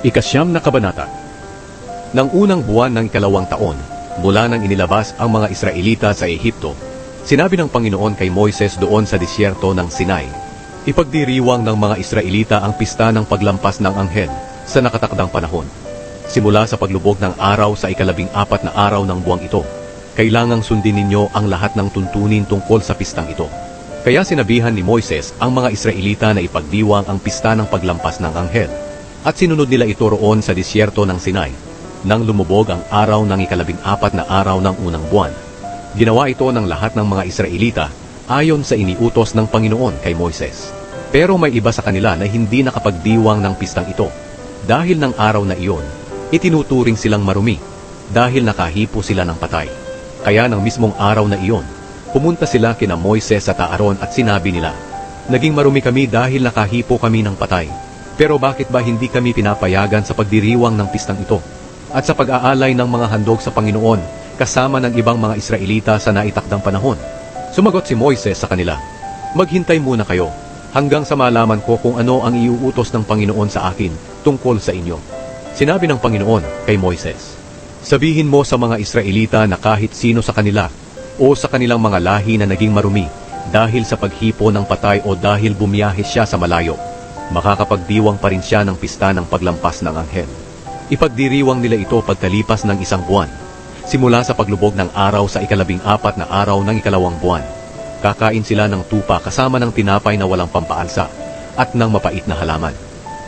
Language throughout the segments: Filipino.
Ikasyam na kabanata Nang unang buwan ng ikalawang taon, mula nang inilabas ang mga Israelita sa Ehipto, sinabi ng Panginoon kay Moises doon sa disyerto ng Sinai, Ipagdiriwang ng mga Israelita ang pista ng paglampas ng anghel sa nakatakdang panahon. Simula sa paglubog ng araw sa ikalabing apat na araw ng buwang ito, kailangang sundin ninyo ang lahat ng tuntunin tungkol sa pistang ito. Kaya sinabihan ni Moises ang mga Israelita na ipagdiwang ang pista ng paglampas ng anghel. At sinunod nila ito roon sa disyerto ng Sinai, nang lumubog ang araw ng ikalabing apat na araw ng unang buwan. Ginawa ito ng lahat ng mga Israelita ayon sa iniutos ng Panginoon kay Moises. Pero may iba sa kanila na hindi nakapagdiwang ng pistang ito. Dahil ng araw na iyon, itinuturing silang marumi dahil nakahipo sila ng patay. Kaya ng mismong araw na iyon, pumunta sila kina Moises at Aaron at sinabi nila, Naging marumi kami dahil nakahipo kami ng patay. Pero bakit ba hindi kami pinapayagan sa pagdiriwang ng pistang ito? At sa pag-aalay ng mga handog sa Panginoon kasama ng ibang mga Israelita sa naitakdang panahon? Sumagot si Moises sa kanila, Maghintay muna kayo hanggang sa malaman ko kung ano ang iuutos ng Panginoon sa akin tungkol sa inyo. Sinabi ng Panginoon kay Moises, Sabihin mo sa mga Israelita na kahit sino sa kanila o sa kanilang mga lahi na naging marumi dahil sa paghipo ng patay o dahil bumiyahe siya sa malayo, makakapagdiwang pa rin siya ng pista ng paglampas ng anghel. Ipagdiriwang nila ito pagkalipas ng isang buwan, simula sa paglubog ng araw sa ikalabing apat na araw ng ikalawang buwan. Kakain sila ng tupa kasama ng tinapay na walang pampaalsa at ng mapait na halaman.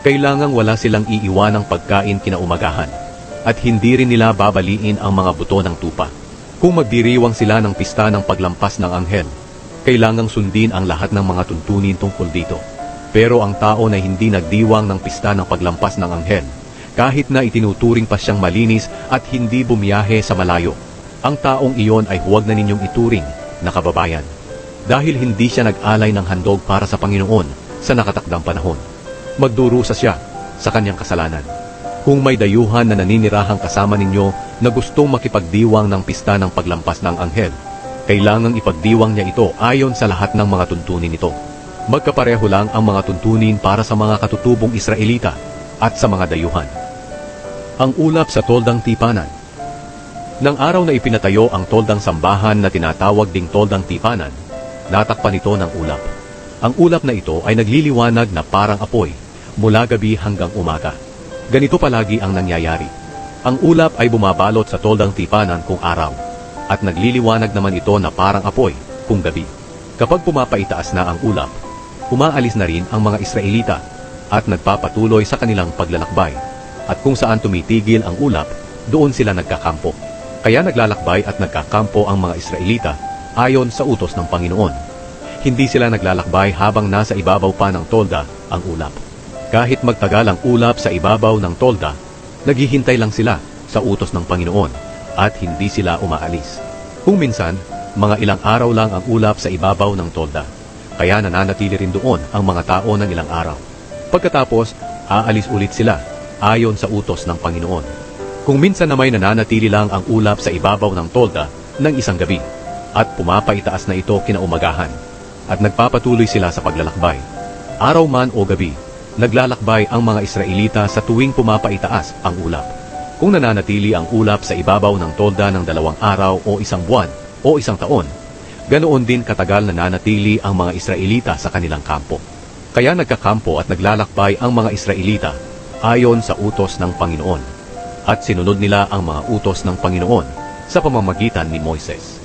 Kailangang wala silang iiwanang pagkain kinaumagahan at hindi rin nila babaliin ang mga buto ng tupa. Kung magdiriwang sila ng pista ng paglampas ng anghel, kailangang sundin ang lahat ng mga tuntunin tungkol dito. Pero ang tao na hindi nagdiwang ng pista ng paglampas ng anghel, kahit na itinuturing pa siyang malinis at hindi bumiyahe sa malayo, ang taong iyon ay huwag na ninyong ituring na kababayan. Dahil hindi siya nag-alay ng handog para sa Panginoon sa nakatakdang panahon. Magdurusa siya sa kanyang kasalanan. Kung may dayuhan na naninirahang kasama ninyo na gustong makipagdiwang ng pista ng paglampas ng anghel, kailangang ipagdiwang niya ito ayon sa lahat ng mga tuntunin nito. Magkapareho lang ang mga tuntunin para sa mga katutubong Israelita at sa mga dayuhan. Ang ulap sa toldang tipanan Nang araw na ipinatayo ang toldang sambahan na tinatawag ding toldang tipanan, natakpan ito ng ulap. Ang ulap na ito ay nagliliwanag na parang apoy mula gabi hanggang umaga. Ganito palagi ang nangyayari. Ang ulap ay bumabalot sa toldang tipanan kung araw at nagliliwanag naman ito na parang apoy kung gabi. Kapag pumapaitaas na ang ulap, umaalis na rin ang mga Israelita at nagpapatuloy sa kanilang paglalakbay. At kung saan tumitigil ang ulap, doon sila nagkakampo. Kaya naglalakbay at nagkakampo ang mga Israelita ayon sa utos ng Panginoon. Hindi sila naglalakbay habang nasa ibabaw pa ng tolda ang ulap. Kahit magtagal ang ulap sa ibabaw ng tolda, naghihintay lang sila sa utos ng Panginoon at hindi sila umaalis. Kung minsan, mga ilang araw lang ang ulap sa ibabaw ng tolda, kaya nananatili rin doon ang mga tao ng ilang araw. Pagkatapos, aalis ulit sila ayon sa utos ng Panginoon. Kung minsan na may nananatili lang ang ulap sa ibabaw ng tolda ng isang gabi at pumapaitaas na ito kinaumagahan at nagpapatuloy sila sa paglalakbay. Araw man o gabi, naglalakbay ang mga Israelita sa tuwing pumapaitaas ang ulap. Kung nananatili ang ulap sa ibabaw ng tolda ng dalawang araw o isang buwan o isang taon, ganoon din katagal nananatili ang mga Israelita sa kanilang kampo. Kaya nagkakampo at naglalakbay ang mga Israelita ayon sa utos ng Panginoon. At sinunod nila ang mga utos ng Panginoon sa pamamagitan ni Moises.